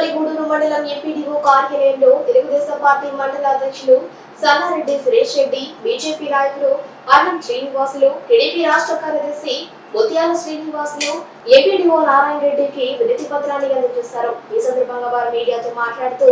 తొడుపల్లిగూడూరు మండలం ఎంపీడీఓ కార్యాలయంలో తెలుగుదేశం పార్టీ మండల అధ్యక్షులు సల్లారెడ్డి సురేష్ రెడ్డి బీజేపీ నాయకులు అన్నం శ్రీనివాసులు టీడీపీ రాష్ట్ర కార్యదర్శి ముత్యాల శ్రీనివాసులు ఎంపీడీఓ నారాయణ రెడ్డికి వినతి పత్రాన్ని అందజేశారు. ఈ సందర్భంగా వారు మీడియాతో మాట్లాడుతూ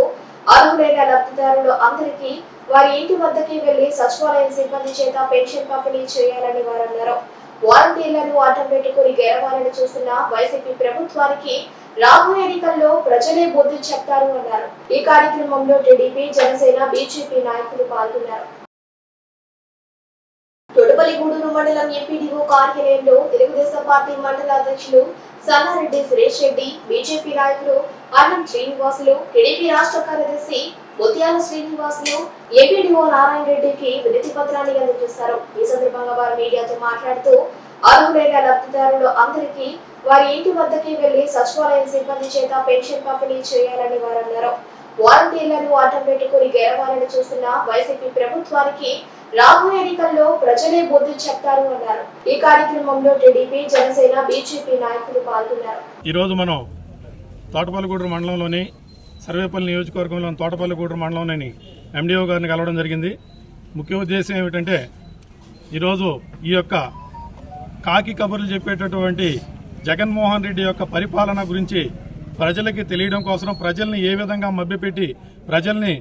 అర్హులైన లబ్ధిదారులు అందరికీ వారి ఇంటి వద్దకి వెళ్ళి సచివాలయం సిబ్బంది చేత పెన్షన్ పంపిణీ చేయాలని వారు అన్నారు వాలంటీర్లను అడ్డం పెట్టుకుని గెలవాలని చూస్తున్న వైసీపీ ప్రభుత్వానికి రాబోయే ఎన్నికల్లో ప్రజలే బుద్ధి చెప్తారు అన్నారు. ఈ కార్యక్రమంలో టీడీపీ జనసేన బీజేపీ నాయకులు పాల్గొన్నారు. తొడపల్లిగూడూరు మండలం ఎంపీడీఓ కార్యాలయంలో తెలుగుదేశం పార్టీ మండల అధ్యక్షులు సన్నారెడ్డి సురేష్ రెడ్డి బీజేపీ నాయకులు అన్నం శ్రీనివాసులు టీడీపీ రాష్ట్ర కార్యదర్శి ముత్యాల శ్రీనివాసులు ఏపీడీఓ నారాయణ రెడ్డికి వినతి పత్రాన్ని అందజేశారు. ఈ సందర్భంగా వారు మీడియాతో మాట్లాడుతూ అర్హులైన లబ్ధిదారులు అందరికీ వారి ఇంటి వద్దకి వెళ్ళి సచివాలయం సిబ్బంది చేత పెన్షన్ పంపిణీ చేయాలని వారు అన్నారు. వాలంటీర్లను ఆటం పెట్టుకుని గెలవాలని చూస్తున్న వైసీపీ ప్రభుత్వానికి రాబోయే ఎన్నికల్లో ప్రజలే బుద్ధి చెప్తారు అన్నారు. ఈ కార్యక్రమంలో టీడీపీ జనసేన బీజేపీ నాయకులు పాల్గొన్నారు. ఈరోజు మనం తోటపల్లిగూడూరు మండలంలోని సర్వేపల్లి నియోజకవర్గంలోని తోటపల్లిగూడూరు మండలంలోని ఎండిఓ గారిని కలవడం జరిగింది. ముఖ్య ఉద్దేశం ఏమిటంటే ఈరోజు ఈ యొక్క కాకి కబుర్లు చెప్పేటటువంటి జగన్మోహన్ రెడ్డి యొక్క పరిపాలన గురించి ప్రజలకి తెలియడం కోసం ప్రజల్ని ఏ విధంగా మభ్యపెట్టి ప్రజల్ని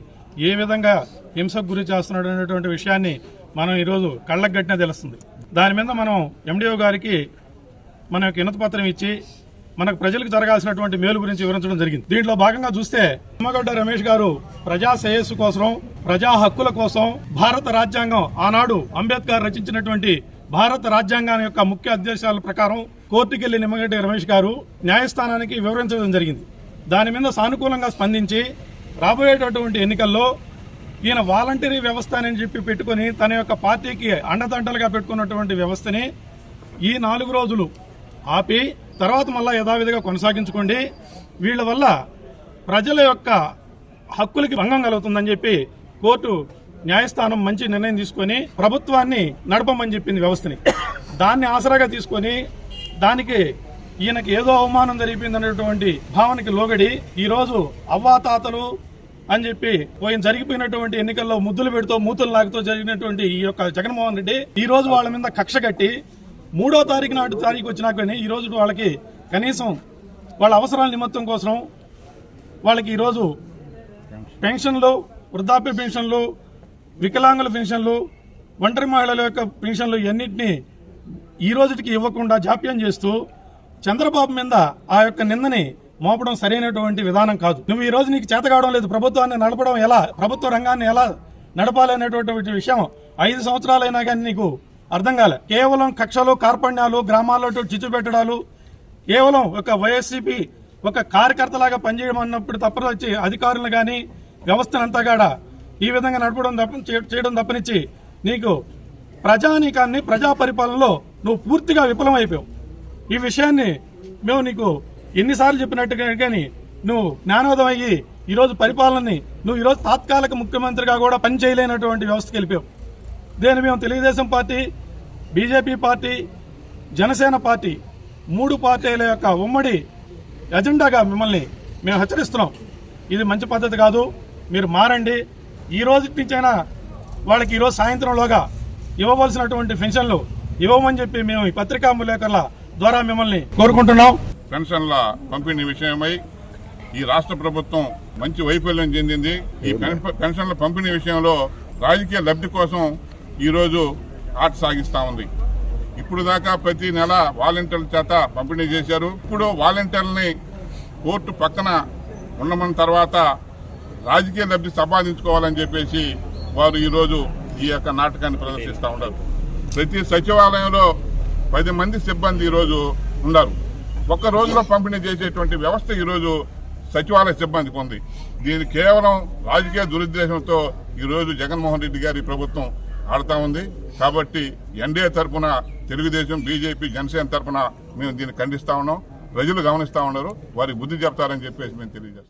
ఏ విధంగా హింసకు గురి చేస్తున్నాడు అనేటువంటి విషయాన్ని మనం ఈరోజు కళ్ళకు గట్టిన తెలుస్తుంది. దాని మీద మనం ఎండిఓ గారికి మన యొక్క ఇచ్చి మనకు ప్రజలకు జరగాల్సినటువంటి మేలు గురించి వివరించడం జరిగింది. దీంట్లో భాగంగా చూస్తే నిమ్మగడ్డ రమేష్ గారు ప్రజా శ్రేయస్సు కోసం ప్రజా హక్కుల కోసం భారత రాజ్యాంగం ఆనాడు అంబేద్కర్ రచించినటువంటి భారత రాజ్యాంగం యొక్క ముఖ్య ఉద్దేశాల ప్రకారం కోర్టుకెళ్ళి నిమ్మగడ్డ రమేష్ గారు న్యాయస్థానానికి వివరించడం జరిగింది. దాని మీద సానుకూలంగా స్పందించి రాబోయేటటువంటి ఎన్నికల్లో ఈయన వాలంటరీ వ్యవస్థ అని చెప్పి పెట్టుకుని తన యొక్క పార్టీకి అండదండలుగా పెట్టుకున్నటువంటి వ్యవస్థని ఈ నాలుగు రోజులు ఆపి తర్వాత మళ్ళీ యథావిధిగా కొనసాగించుకోండి. వీళ్ళ వల్ల ప్రజల యొక్క హక్కులకి భంగం కలుగుతుందని చెప్పి కోర్టు న్యాయస్థానం మంచి నిర్ణయం తీసుకొని ప్రభుత్వాన్ని నడపమని చెప్పింది వ్యవస్థని. దాన్ని ఆసరాగా తీసుకొని దానికి ఈయనకి ఏదో అవమానం జరిగింది అనేటువంటి భావనకి లోగడి ఈరోజు అవ్వాతాతలు అని చెప్పి పోయిన జరిగిపోయినటువంటి ఎన్నికల్లో ముద్దులు పెడుతూ మూతులు లాగుతూ జరిగినటువంటి ఈ యొక్క జగన్మోహన్ రెడ్డి ఈ రోజు వాళ్ళ మీద కక్ష కట్టి మూడో తారీఖు నాటి తారీఖు వచ్చినాక కానీ ఈ వాళ్ళకి కనీసం వాళ్ళ అవసరాల నిమిత్తం కోసం వాళ్ళకి ఈరోజు పెన్షన్లు వృద్ధాప్య పెన్షన్లు వికలాంగుల పెన్షన్లు ఒంటరి మహిళల యొక్క పెన్షన్లు ఇవన్నింటినీ ఈ రోజుకి ఇవ్వకుండా జాప్యం చేస్తూ చంద్రబాబు మీద ఆ యొక్క నిందని మోపడం సరైనటువంటి విధానం కాదు. నువ్వు ఈ రోజు నీకు చేత కావడం లేదు. ప్రభుత్వాన్ని నడపడం ఎలా? ప్రభుత్వ రంగాన్ని ఎలా నడపాలనేటువంటి విషయం ఐదు సంవత్సరాలైనా కానీ నీకు అర్థం కాలే. కేవలం కక్షలు కార్పణ్యాలు గ్రామాల్లో చిచ్చు పెట్టడాలు కేవలం ఒక వైఎస్సీపీ ఒక కార్యకర్తలాగా పనిచేయడం అన్నప్పుడు తప్ప వచ్చి అధికారులు కానీ వ్యవస్థనంతా కూడా ఈ విధంగా నడపడం తప్ప చేయడం తప్పనిచ్చి నీకు ప్రజానీకాన్ని ప్రజా పరిపాలనలో నువ్వు పూర్తిగా విఫలమైపోయావు. ఈ విషయాన్ని మేము నీకు ఎన్నిసార్లు చెప్పినట్టుగా కానీ నువ్వు జ్ఞానోదయం అయ్యి ఈరోజు పరిపాలనని నువ్వు ఈరోజు తాత్కాలిక ముఖ్యమంత్రిగా కూడా పనిచేయలేనటువంటి వ్యవస్థకి వెళ్ళిపోయావు. దీన్ని మేము Telugu Desam party BJP party Janasena party మూడు పార్టీల యొక్క ఉమ్మడి ఎజెండాగా మిమ్మల్ని మేము హెచ్చరిస్తున్నాం. ఇది మంచి పద్ధతి కాదు. మీరు మారండి. ఈ రోజు నుంచైనా వాళ్ళకి ఈరోజు సాయంత్రంలోగా ఇవ్వవలసినటువంటి పెన్షన్లు ఇవ్వమని చెప్పి మేము ఈ పత్రికా విలేకరుల ద్వారా మిమ్మల్ని కోరుకుంటున్నాం. పెన్షన్ల పంపిణీ విషయమై ఈ రాష్ట్ర ప్రభుత్వం మంచి వైఫల్యం చెందింది. ఈ పెన్- పెన్షన్ల పంపిణీ విషయంలో రాజకీయ లబ్ధి కోసం ఈరోజు ఆట సాగిస్తా ఉంది. ఇప్పుడు దాకా ప్రతి నెల వాలంటీర్ల చేత పంపిణీ చేశారు. ఇప్పుడు వాలంటీర్లని కోర్టు పక్కన ఉండమన్న తర్వాత రాజకీయ లబ్ధి సంపాదించుకోవాలని చెప్పేసి వారు ఈరోజు ఈ యొక్క నాటకాన్ని ప్రదర్శిస్తూ ఉన్నారు. ప్రతి సచివాలయంలో పది మంది సిబ్బంది ఈరోజు ఉన్నారు. ఒక్క రోజులో పంపిణీ చేసేటువంటి వ్యవస్థ ఈరోజు సచివాలయ సిబ్బందికి ఉంది. దీని కేవలం రాజకీయ దురుద్దేశంతో ఈరోజు జగన్మోహన్ రెడ్డి గారి ప్రభుత్వం ఆడుతా ఉంది. కాబట్టి ఎన్డీఏ తరపున తెలుగుదేశం బీజేపీ జనసేన తరపున మేము దీన్ని ఖండిస్తా ఉన్నాం. ప్రజలు గమనిస్తా ఉన్నారు. వారికి బుద్ధి చెప్తారని చెప్పేసి మేము తెలియజేస్తాం